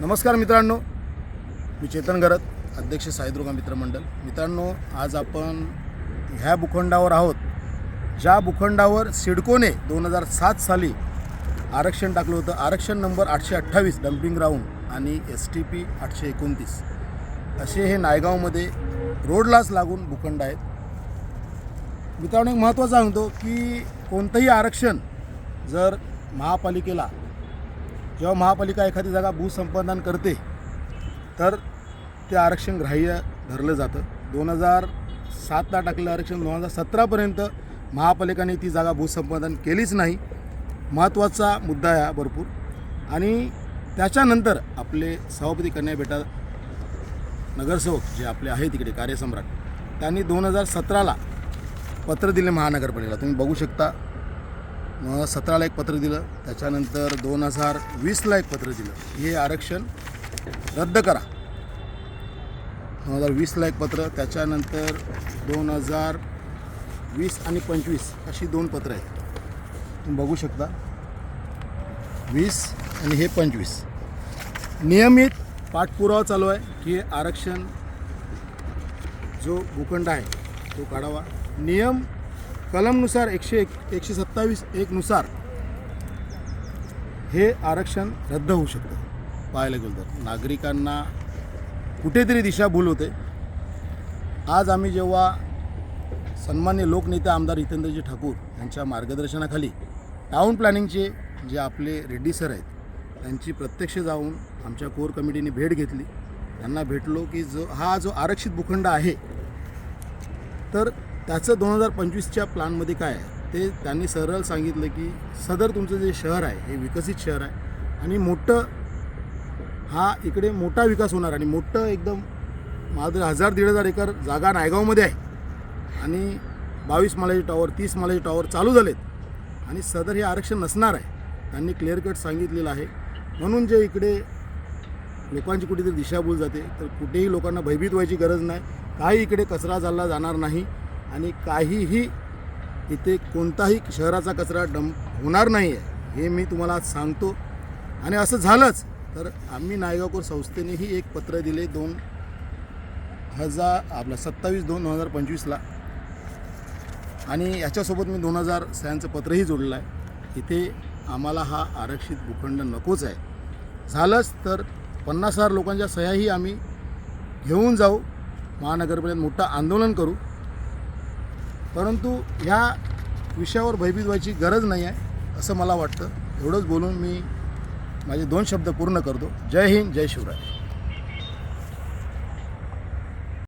नमस्कार मित्रांनो. मी चेतन गरत अध्यक्ष साईदुर्गा मित्रमंडळ मित्रांनो आज आपण ह्या भूखंडावर आहोत. ज्या भूखंडावर सिडकोने दोन हजार सात साली आरक्षण टाकलं होतं आरक्षण नंबर आठशे अठ्ठावीस डम्पिंग ग्राउंड आणि एस टी पी आठशे एकोणतीस. असे हे नायगावमध्ये रोडलाच लागून भूखंड आहेत. मित्रांनो एक महत्त्वाचं सांगतो की कोणतंही आरक्षण जर महापालिकेला जेव्हा महापालिका एखादी जागा भूसंपादन करते तर ते आरक्षण ग्राह्य धरलं जातं. दोन हजार सातला टाकलेलं आरक्षण दोन हजार सतरापर्यंत महापालिकाने ती जागा भूसंपादन केलीच नाही. महत्त्वाचा मुद्दा आहे हा भरपूर. आणि त्याच्यानंतर आपले सभापती कन्या बेटा नगरसेवक जे आपले आहे तिकडे कार्यसम्राट त्यांनी दोन हजार सतराला पत्र दिले महानगरपालिकेला. तुम्ही बघू शकता मग सतराला एक पत्र दिलं. त्याच्यानंतर दोन हजार वीसला एक पत्र दिलं. हे आरक्षण रद्द करा. दोन हजार वीसला एक पत्र त्याच्यानंतर दोन हजार वीस आणि पंचवीस अशी दोन पत्र आहेत. तुम्ही बघू शकता. वीस आणि हे पंचवीस. नियमित पाठपुरावा चालू आहे की आरक्षण जो भूखंड आहे तो काढावा. नियम कलमनुसार एकशे एक एकशे सत्तावीस एकनुसार हे आरक्षण रद्द होऊ शकतं. पाहायला गेलं तर. नागरिकांना कुठेतरी दिशाभूल होते. आज आम्ही जेव्हा सन्मान्य लोकनेते आमदार हितेंद्रजी ठाकूर यांच्या मार्गदर्शनाखाली टाऊन प्लॅनिंगचे जे आपले रेड्डी सर आहेत त्यांची प्रत्यक्ष जाऊन आमच्या कोर कमिटीने भेट घेतली. त्यांना भेटलो की जो हा जो आरक्षित भूखंड आहे तर त्याचं दोन हजार पंचवीसच्या प्लॅनमध्ये काय आहे? ते त्यांनी सरळ सांगितलं की सदर तुमचं जे शहर आहे हे विकसित शहर आहे आणि मोठं हा इकडे मोठा विकास होणार आणि मोठं एकदम माझं हजार दीड हजार एकर जागा नायगावमध्ये आहे. आणि बावीस मालाचे टॉवर तीस मालाचे टॉवर चालू झालेत. आणि सदर हे आरक्षण नसणार आहे. त्यांनी क्लिअर कट सांगितलेलं आहे. म्हणून जे इकडे लोकांची कुठेतरी दिशाभूल जाते तर कुठेही लोकांना भयभीत व्हायची गरज नाही. काही इकडे कचरा झाला जाणार नाही. आणि काहीही इथे कोणताही शहराचा कचरा डंप होणार नाही आहे हे मी तुम्हाला आज सांगतो. आणि असं झालंच तर आम्ही नायगावकर संस्थेनेही एक पत्र दिले दोन हजार आपला सत्तावीस दोन दोन हजार पंचवीसला. आणि याच्यासोबत मी दोन हजार सह्यांचं पत्रही जोडलं आहे. इथे आम्हाला हा आरक्षित भूखंड नकोच आहे. झालंच तर पन्नास हजार लोकांच्या सह्याही आम्ही घेऊन जाऊ. महानगरपालिकेत मोठं आंदोलन करू. परंतु ह्या विषयावर भयभीत व्हायची गरज नाही आहे असं मला वाटतं. एवढंच बोलून मी माझे दोन शब्द पूर्ण करतो. जय हिंद जय शिवराय.